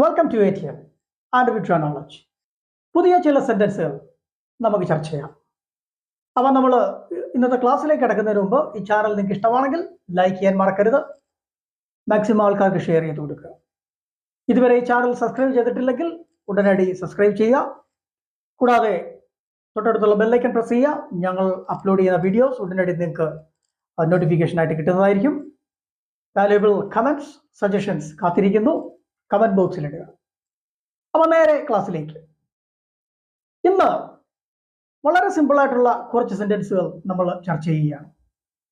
Welcome to A T M and വിട്ര knowledge പുതിയ ചില സെന്റൻസുകൾ നമുക്ക് ചർച്ച ചെയ്യാം. അപ്പോൾ നമ്മൾ ഇന്നത്തെ ക്ലാസ്സിലേക്ക് കിടക്കുന്നതിന് മുമ്പ് ഈ ചാനൽ നിങ്ങൾക്ക് ഇഷ്ടമാണെങ്കിൽ ലൈക്ക് ചെയ്യാൻ മറക്കരുത്. മാക്സിമം ആൾക്കാർക്ക് ഷെയർ ചെയ്ത് കൊടുക്കുക. ഇതുവരെ ഈ ചാനൽ സബ്സ്ക്രൈബ് ചെയ്തിട്ടില്ലെങ്കിൽ ഉടനടി സബ്സ്ക്രൈബ് ചെയ്യുക. കൂടാതെ തൊട്ടടുത്തുള്ള ബെല്ലൈക്കൻ പ്രസ് ചെയ്യുക. ഞങ്ങൾ അപ്ലോഡ് ചെയ്യുന്ന വീഡിയോസ് ഉടനടി നിങ്ങൾക്ക് നോട്ടിഫിക്കേഷനായിട്ട് കിട്ടുന്നതായിരിക്കും. വാല്യുബിൾ കമന്റ്സ് സജഷൻസ് കാത്തിരിക്കുന്നു. കമന്റ് ബോക്സിൽ ഇടുക. അപ്പോൾ നേരെ ക്ലാസ്സിലേക്ക്. ഇന്ന് വളരെ സിമ്പിളായിട്ടുള്ള കുറച്ച് സെന്റൻസുകൾ നമ്മൾ ചർച്ച ചെയ്യുകയാണ്.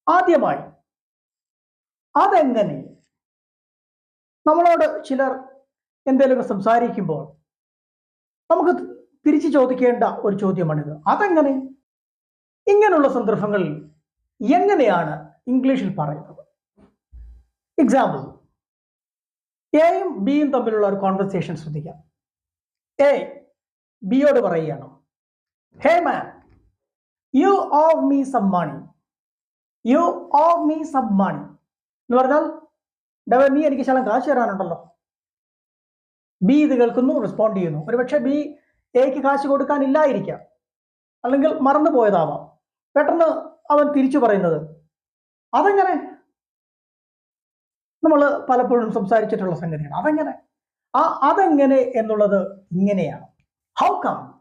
ആദ്യമായി അതെങ്ങനെ നമ്മളോട് ചിലർ എന്തെങ്കിലുമൊക്കെ സംസാരിക്കുമ്പോൾ നമുക്ക് തിരിച്ചു ചോദിക്കേണ്ട ഒരു ചോദ്യമാണിത്. അതെങ്ങനെ? ഇങ്ങനെയുള്ള സന്ദർഭങ്ങളിൽ എങ്ങനെയാണ് ഇംഗ്ലീഷിൽ പറയുന്നത്? എക്സാമ്പിൾ എയും ബിയും തമ്മിലുള്ള ഒരു കോൺവെർസേഷൻ ശ്രദ്ധിക്കാം. എ ബിയോട് പറയുകയാണ്. Hey man you owe me some money. You owe me some money. എന്ന് പറഞ്ഞാൽ ഡവ നീ എനിക്ക് ശകലം കാശ് തരാനുണ്ടല്ലോ. ബി ഇത് കേൾക്കുന്നു റെസ്പോണ്ട് ചെയ്യുന്നു. ഒരുപക്ഷെ ബി എക്ക് കാശ് കൊടുക്കാനില്ലായിരിക്കാം. അല്ലെങ്കിൽ മറന്നു പോയതാവാം പെട്ടെന്ന് അവൻ തിരിച്ചു പറയുന്നത് അതെങ്ങനെ? നമ്മൾ പലപ്പോഴും സംസാരിച്ചിട്ടുള്ള സംഗതിയാണ്. അതെങ്ങനെ? ആ അതെങ്ങനെ എന്നുള്ളത് ഇങ്ങനെയാണ്. ഹൗ കം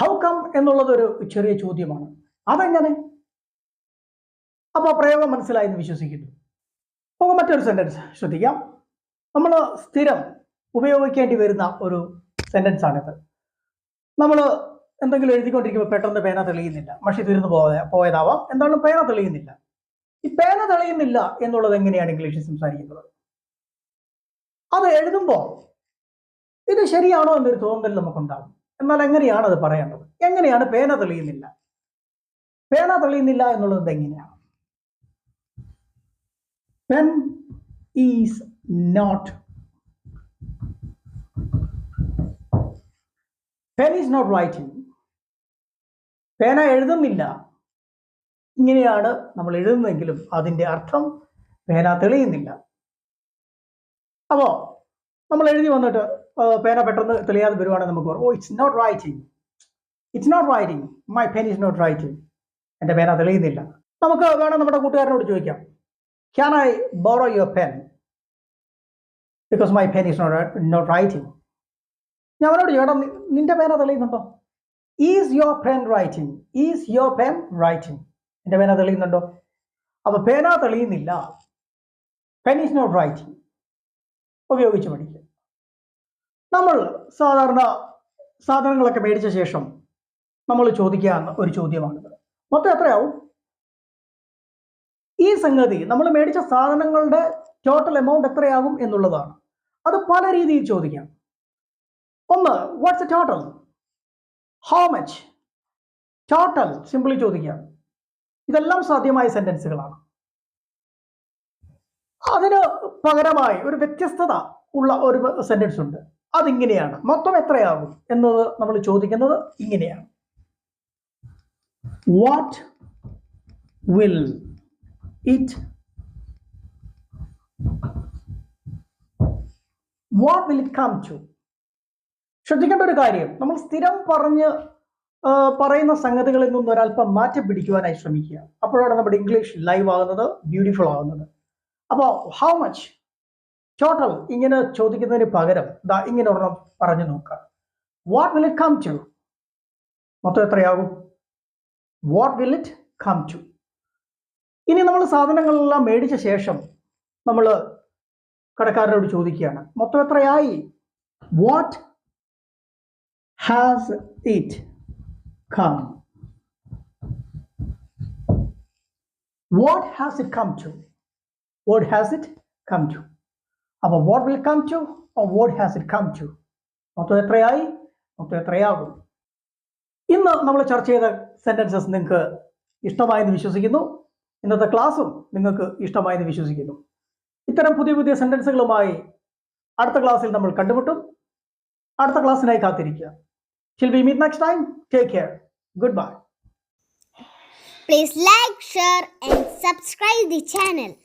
ഹൗ കം എന്നുള്ളത് ഒരു ചെറിയ ചോദ്യമാണ്. അതെങ്ങനെ? അപ്പോൾ പ്രയോഗം മനസ്സിലായി എന്ന് വിശ്വസിക്കുന്നു. അപ്പോൾ മറ്റൊരു സെന്റൻസ് ശ്രദ്ധിക്കാം. നമ്മൾ സ്ഥിരം ഉപയോഗിക്കേണ്ടി വരുന്ന ഒരു സെന്റൻസ് ആണിത്. നമ്മൾ എന്തെങ്കിലും എഴുതിക്കൊണ്ടിരിക്കുമ്പോൾ പെട്ടെന്ന് പേന തെളിയുന്നില്ല. മഷി തീർന്നു പോയ പോയതാവാം. എന്തായാലും പേന തെളിയുന്നില്ല. ഈ പേന തെളിയുന്നില്ല എന്നുള്ളത് എങ്ങനെയാണ് ഇംഗ്ലീഷിൽ സംസാരിക്കുന്നത്? അത് എഴുതുമ്പോൾ ഇത് ശരിയാണോ എന്നൊരു തോന്നൽ നമുക്കുണ്ടാകും എന്നാൽ എങ്ങനെയാണ് അത് പറയേണ്ടത്? എങ്ങനെയാണ് പേന തെളിയുന്നില്ല? പേന തെളിയുന്നില്ല എന്നുള്ളത് എങ്ങനെയാണ്? Pen is not pen is not writing പേന എഴുതുന്നില്ല. ഇങ്ങനെയാണ് നമ്മൾ എഴുതുന്നതെങ്കിലും അതിന്റെ അർത്ഥം പേന തെളിയുന്നില്ല. അപ്പോൾ നമ്മൾ എഴുതി വന്നിട്ട് പേന പെട്ടെന്ന് തെളിയാതെ വരുവാണെങ്കിൽ നമുക്ക് ഓ it's not writing it's not writing my pen is not writing എന്റെ പേന തെളിയുന്നില്ല. നമുക്ക് വേണം നമ്മുടെ കൂട്ടുകാരനോട് ചോദിക്കാം. Can I borrow your pen because my pen is not not writing ഞാൻ അവനോട് ചോദിക്കണം നിന്റെ പേന തെളിയുന്നുണ്ടോ? Is your pen writing is your pen writing എന്റെ പേന തെളിയുന്നുണ്ടോ? അപ്പോൾ പേന തെളിയുന്നില്ല. പെൻ ഈസ് നോട്ട് റൈറ്റിംഗ് ഉപയോഗിച്ച് പഠിക്കുക. നമ്മൾ സാധാരണ സാധനങ്ങളൊക്കെ മേടിച്ച ശേഷം നമ്മൾ ചോദിക്കാവുന്ന ഒരു ചോദ്യമാണിത് മൊത്തം എത്രയാവും? ഈ സംഗതി നമ്മൾ മേടിച്ച സാധനങ്ങളുടെ ടോട്ടൽ എമൗണ്ട് എത്രയാകും എന്നുള്ളതാണ്. അത് പല രീതിയിൽ ചോദിക്കാം. ഒന്ന് what's a total how much total simply ചോദിക്കാം. ഇതെല്ലാം സാധ്യമായ സെന്റൻസുകളാണ് അതിന് പകരമായി ഒരു വ്യത്യസ്തത ഉള്ള ഒരു സെന്റൻസ് ഉണ്ട്. അതിങ്ങനെയാണ്. മൊത്തം എത്രയാകും എന്നത് നമ്മൾ ചോദിക്കുന്നത് ഇങ്ങനെയാണ്. What will it what will it come to ശ്രദ്ധിക്കേണ്ട ഒരു കാര്യം. നമ്മൾ സ്ഥിരം പറഞ്ഞ് പറയുന്ന സംഗതികളിൽ നിന്നും ഒരല്പം മാറ്റം പിടിക്കുവാനായി ശ്രമിക്കുക. അപ്പോഴാണ് നമ്മുടെ ഇംഗ്ലീഷ് ലൈവ് ആകുന്നത് ബ്യൂട്ടിഫുൾ ആകുന്നത്. അപ്പോൾ ഹൗ മച്ച് ടോട്ടൽ ഇങ്ങനെ ചോദിക്കുന്നതിന് പകരം ദാ ഇങ്ങനെ ഒരെണ്ണം പറഞ്ഞു നോക്കാം. What will it come to മൊത്തം എത്രയാകും? What will it come to ഇനി നമ്മൾ സാധനങ്ങളെല്ലാം മേടിച്ച ശേഷം നമ്മൾ കടക്കാരനോട് ചോദിക്കുകയാണ്. മൊത്തം എത്രയായി? What has it come What has it come to? What has it come to? അപ്പോൾ what will come to what has it come to മൊത്തം എത്രയായി? മൊത്തം എത്രയാകും? ഇന്ന് നമ്മൾ ചർച്ച ചെയ്ത സെന്റൻസസ് നിങ്ങൾക്ക് ഇഷ്ടമായെന്ന് വിശ്വസിക്കുന്നു. ഇന്നത്തെ ക്ലാസ്സും നിങ്ങൾക്ക് ഇഷ്ടമായെന്ന് വിശ്വസിക്കുന്നു. ഇത്തരം പുതിയ പുതിയ സെന്റൻസുകളുമായി അടുത്ത ക്ലാസ്സിൽ നമ്മൾ കണ്ടുമുട്ടും. അടുത്ത ക്ലാസ്സിനായി കാത്തിരിക്കുക. Till we meet next time, take care. Goodbye. Please like, share, and subscribe the channel.